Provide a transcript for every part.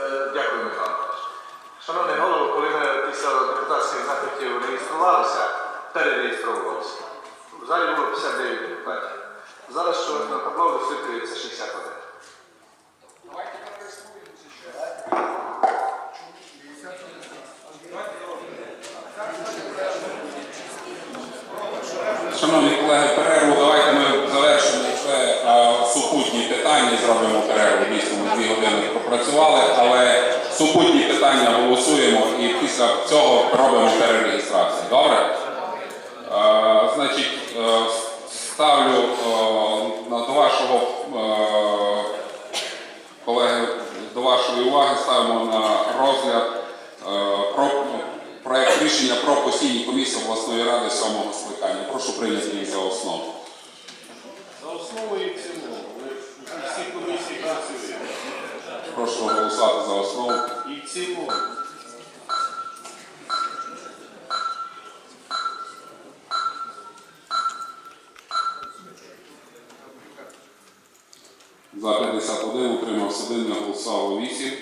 Е, Дякую, Михайло. Шановний голово, коли ми після депутатських запитів реєструвалися, перереєструвалися, в залі було 59 депутатів. Зараз що на табло висвітлюється 61. Шановні колеги, перерву давайте ми завершимо це е, супутні питання, зробимо перерву. Дійсно, ми дві години попрацювали, але супутні питання голосуємо і після цього робимо перереєстрацію. Добре? Е, значить, е, ставлю е, до вашого колеги, до вашої уваги ставимо на розгляд е, про проект рішення про постійні комісії обласної ради сьомого скликання. Прошу прийняти їх за основу. За основу і в цілому. Ми всі комісії працюємо. Прошу голосувати за основу. І в цілому. За 51, утримався 1, не голосувало 8.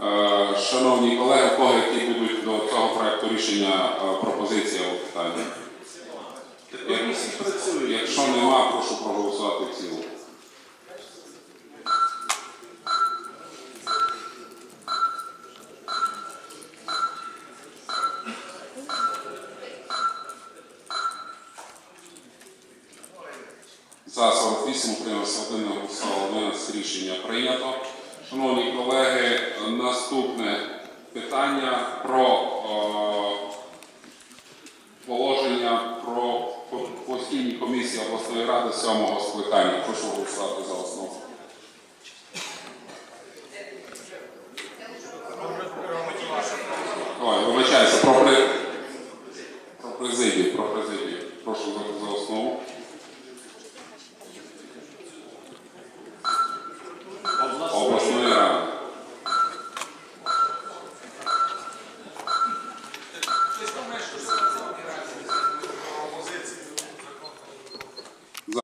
Е, Шановні колеги, кого які будуть до цього проекту рішення е, пропозиція у питанні? Якщо нема, прошу проголосувати в За 48 утримався 1 не 11. Рішення прийнято. Шановні колеги, наступне питання про е, положення про постійні комісії обласної ради 7-го скликання. Прошу голосувати за основу. Ой, вибачаюся, про президію. Про президію. Прошу за основу.